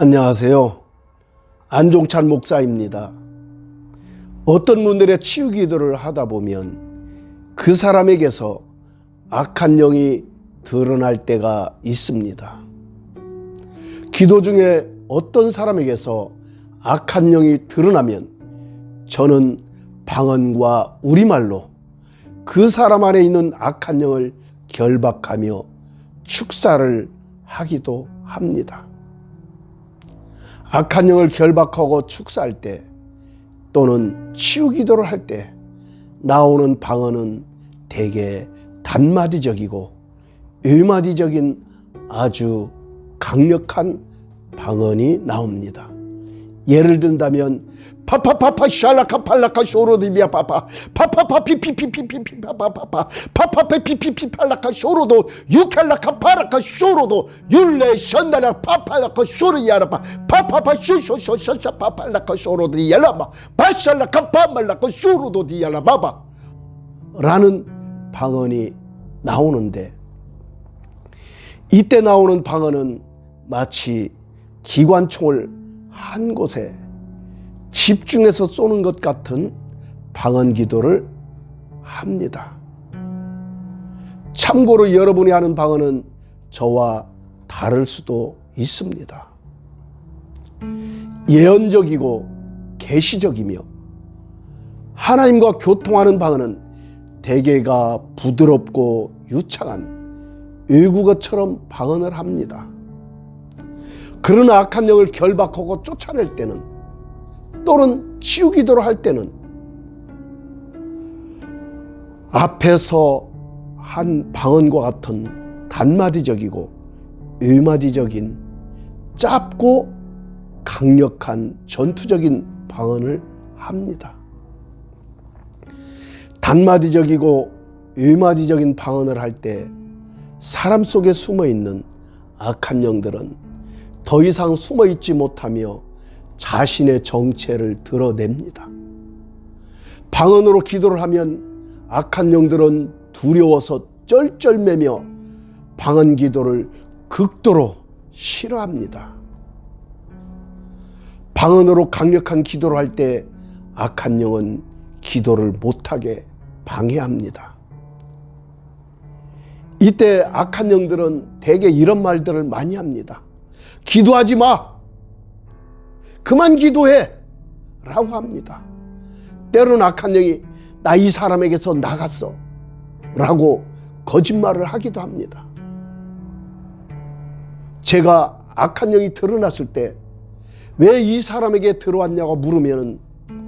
안녕하세요. 안종찬 목사입니다. 어떤 분들의 치유 기도를 하다 보면 그 사람에게서 악한 영이 드러날 때가 있습니다. 기도 중에 어떤 사람에게서 악한 영이 드러나면 저는 방언과 우리말로 그 사람 안에 있는 악한 영을 결박하며 축사를 하기도 합니다. 악한 영을 결박하고 축사할 때 또는 치유 기도를 할 때 나오는 방언은 대개 단마디적이고 일마디적인 아주 강력한 방언이 나옵니다. 예를 든다면 파파파파 샬라카 팔라카 쇼로디비아 파파. 파파파 피피피피피피 파파파파. 파파파 피피피 팔라카 쇼로도 유칼라카 파라카 쇼로도 율레 션달라 파팔라카 쇼르야라파. 파파파 쇼쇼쇼쇼쇼 파팔라카 쇼로디 yar라마 바샬라카 파말라카 쇼로도 디얄라바바 라는 방언이 나오는데 이때 나오는 방언은 마치 기관총을 한 곳에 집중해서 쏘는 것 같은 방언 기도를 합니다. 참고로 여러분이 하는 방언은 저와 다를 수도 있습니다. 예언적이고 계시적이며 하나님과 교통하는 방언은 대개가 부드럽고 유창한 외국어처럼 방언을 합니다. 그러나 악한 영을 결박하고 쫓아낼 때는 또는 치유 기도를 할 때는 앞에서 한 방언과 같은 단마디적이고 일마디적인 짧고 강력한 전투적인 방언을 합니다. 단마디적이고 일마디적인 방언을 할 때 사람 속에 숨어 있는 악한 영들은 더 이상 숨어 있지 못하며 자신의 정체를 드러냅니다. 방언으로 기도를 하면 악한 영들은 두려워서 쩔쩔매며 방언 기도를 극도로 싫어합니다. 방언으로 강력한 기도를 할 때 악한 영은 기도를 못하게 방해합니다. 이때 악한 영들은 대개 이런 말들을 많이 합니다. 기도하지 마. 그만 기도해. 라고 합니다. 때로는 악한 영이 나 이 사람에게서 나갔어. 라고 거짓말을 하기도 합니다. 제가 악한 영이 드러났을 때 왜 이 사람에게 들어왔냐고 물으면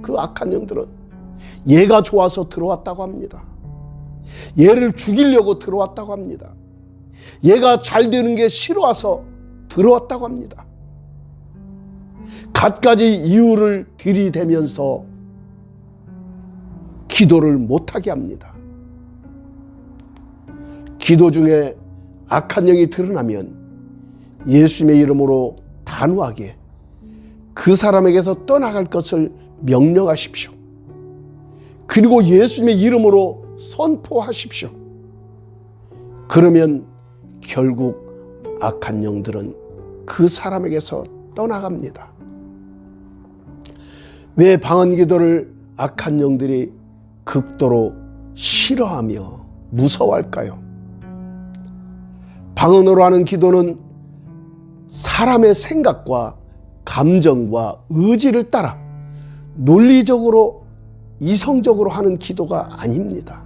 그 악한 영들은 얘가 좋아서 들어왔다고 합니다. 얘를 죽이려고 들어왔다고 합니다. 얘가 잘 되는 게 싫어서 들어왔다고 합니다. 갖가지 이유를 들이대면서 기도를 못하게 합니다. 기도 중에 악한 영이 드러나면 예수님의 이름으로 단호하게 그 사람에게서 떠나갈 것을 명령하십시오. 그리고 예수님의 이름으로 선포하십시오. 그러면 결국 악한 영들은 그 사람에게서 떠나갑니다. 왜 방언 기도를 악한 영들이 극도로 싫어하며 무서워할까요? 방언으로 하는 기도는 사람의 생각과 감정과 의지를 따라 논리적으로 이성적으로 하는 기도가 아닙니다.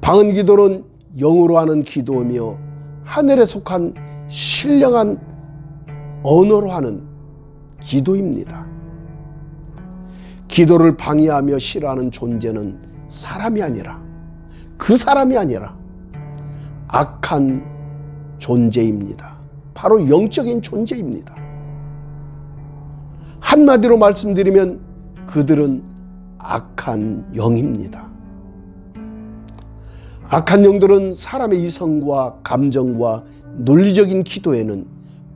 방언 기도는 영으로 하는 기도이며 하늘에 속한 신령한 언어로 하는 기도입니다. 기도를 방해하며 싫어하는 존재는 사람이 아니라 그 사람이 아니라 악한 존재입니다. 바로 영적인 존재입니다. 한마디로 말씀드리면 그들은 악한 영입니다. 악한 영들은 사람의 이성과 감정과 논리적인 기도에는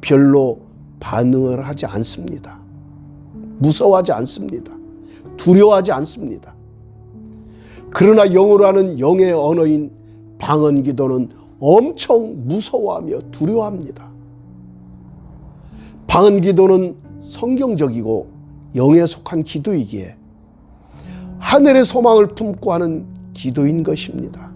별로 반응을 하지 않습니다. 무서워하지 않습니다. 두려워하지 않습니다. 그러나 영어로 하는 영의 언어인 방언 기도는 엄청 무서워하며 두려워합니다. 방언 기도는 성경적이고 영에 속한 기도이기에 하늘의 소망을 품고 하는 기도인 것입니다.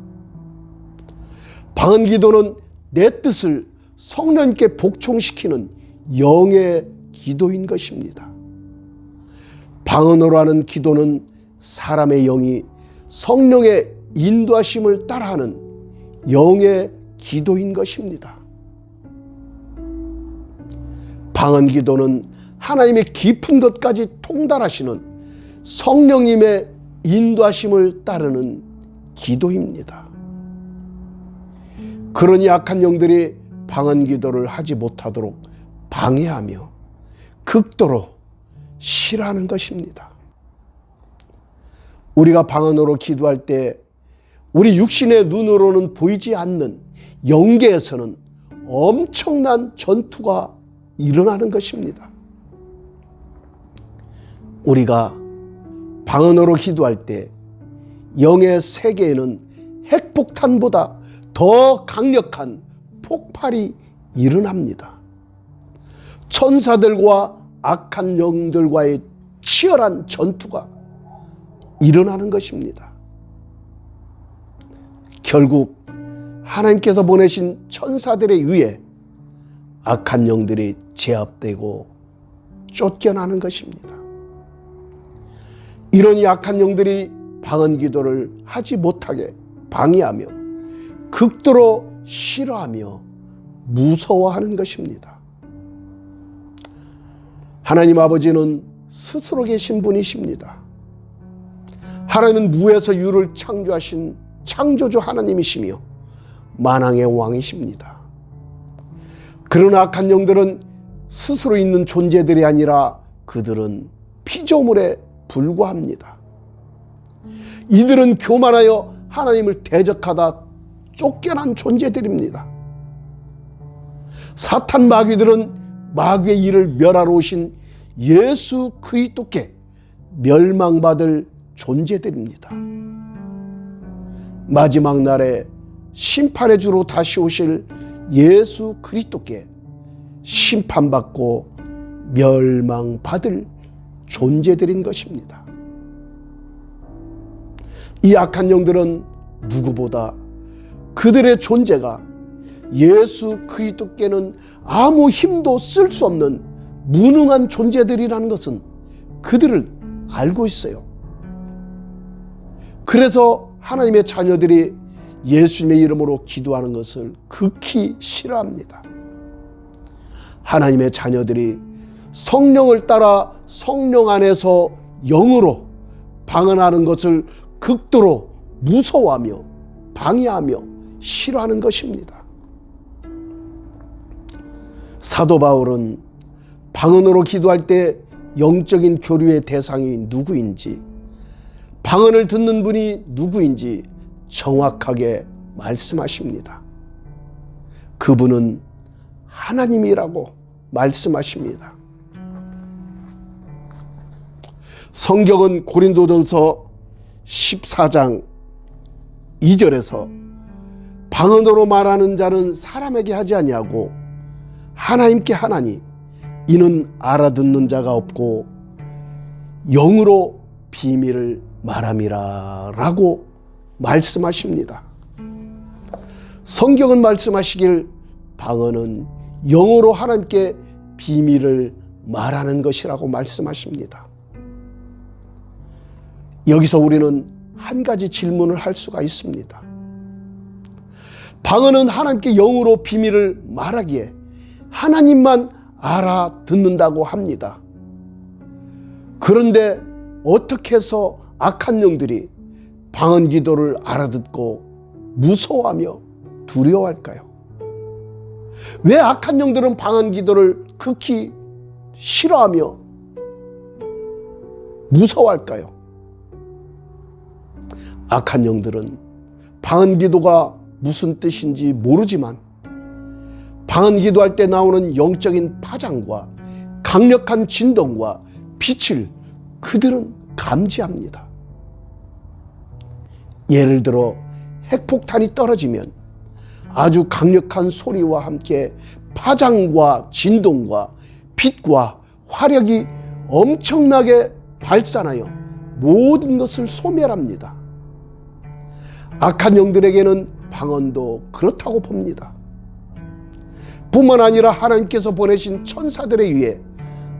방언 기도는 내 뜻을 성령께 복종시키는 영의 기도인 것입니다. 방언으로 하는 기도는 사람의 영이 성령의 인도하심을 따라하는 영의 기도인 것입니다. 방언 기도는 하나님의 깊은 것까지 통달하시는 성령님의 인도하심을 따르는 기도입니다. 그러니 악한 영들이 방언 기도를 하지 못하도록 방해하며 극도로 싫어하는 것입니다. 우리가 방언으로 기도할 때 우리 육신의 눈으로는 보이지 않는 영계에서는 엄청난 전투가 일어나는 것입니다. 우리가 방언으로 기도할 때 영의 세계에는 핵폭탄보다 더 강력한 폭발이 일어납니다. 천사들과 악한 영들과의 치열한 전투가 일어나는 것입니다. 결국 하나님께서 보내신 천사들에 의해 악한 영들이 제압되고 쫓겨나는 것입니다. 이런 약한 영들이 방언 기도를 하지 못하게 방해하며 극도로 싫어하며 무서워하는 것입니다. 하나님 아버지는 스스로 계신 분이십니다. 하나님은 무에서 유를 창조하신 창조주 하나님이시며 만왕의 왕이십니다. 그러나 악한 영들은 스스로 있는 존재들이 아니라 그들은 피조물에 불과합니다. 이들은 교만하여 하나님을 대적하다 쫓겨난 존재들입니다. 사탄 마귀들은 마귀의 일을 멸하러 오신 예수 그리스도께 멸망받을 존재들입니다. 마지막 날에 심판의 주로 다시 오실 예수 그리스도께 심판받고 멸망받을 존재들인 것입니다. 이 악한 영들은 누구보다 그들의 존재가 예수 그리스도께는 아무 힘도 쓸 수 없는 무능한 존재들이라는 것은 그들을 알고 있어요. 그래서 하나님의 자녀들이 예수님의 이름으로 기도하는 것을 극히 싫어합니다. 하나님의 자녀들이 성령을 따라 성령 안에서 영으로 방언하는 것을 극도로 무서워하며 방해하며 싫어하는 것입니다. 사도 바울은 방언으로 기도할 때 영적인 교류의 대상이 누구인지 방언을 듣는 분이 누구인지 정확하게 말씀하십니다. 그분은 하나님이라고 말씀하십니다. 성경은 고린도전서 14장 2절에서 방언으로 말하는 자는 사람에게 하지 아니하고 하나님께 하나니 이는 알아듣는 자가 없고 영으로 비밀을 말함이라 라고 말씀하십니다. 성경은 말씀하시길 방언은 영으로 하나님께 비밀을 말하는 것이라고 말씀하십니다. 여기서 우리는 한 가지 질문을 할 수가 있습니다. 방언은 하나님께 영으로 비밀을 말하기에 하나님만 알아듣는다고 합니다. 그런데 어떻게 해서 악한 영들이 방언 기도를 알아듣고 무서워하며 두려워할까요? 왜 악한 영들은 방언 기도를 극히 싫어하며 무서워할까요? 악한 영들은 방언 기도가 무슨 뜻인지 모르지만 방언 기도할 때 나오는 영적인 파장과 강력한 진동과 빛을 그들은 감지합니다. 예를 들어 핵폭탄이 떨어지면 아주 강력한 소리와 함께 파장과 진동과 빛과 화력이 엄청나게 발산하여 모든 것을 소멸합니다. 악한 영들에게는 방언도 그렇다고 봅니다. 뿐만 아니라 하나님께서 보내신 천사들에 의해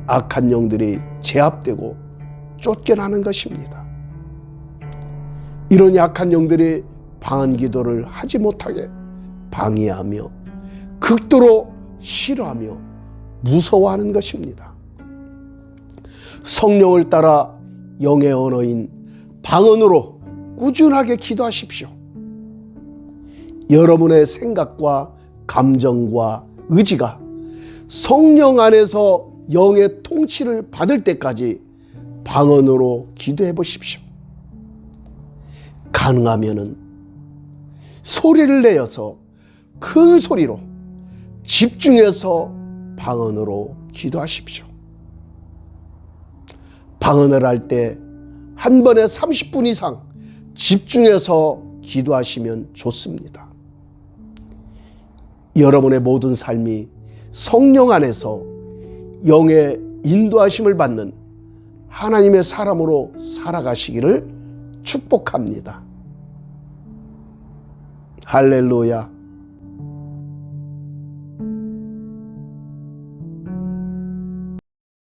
악한 영들이 제압되고 쫓겨나는 것입니다. 이런 약한 영들이 방언 기도를 하지 못하게 방해하며 극도로 싫어하며 무서워하는 것입니다. 성령을 따라 영의 언어인 방언으로 꾸준하게 기도하십시오. 여러분의 생각과 감정과 의지가 성령 안에서 영의 통치를 받을 때까지 방언으로 기도해 보십시오. 가능하면은 소리를 내어서 큰 소리로 집중해서 방언으로 기도하십시오. 방언을 할 때 한 번에 30분 이상 집중해서 기도하시면 좋습니다. 여러분의 모든 삶이 성령 안에서 영의 인도하심을 받는 하나님의 사람으로 살아가시기를 축복합니다. 할렐루야.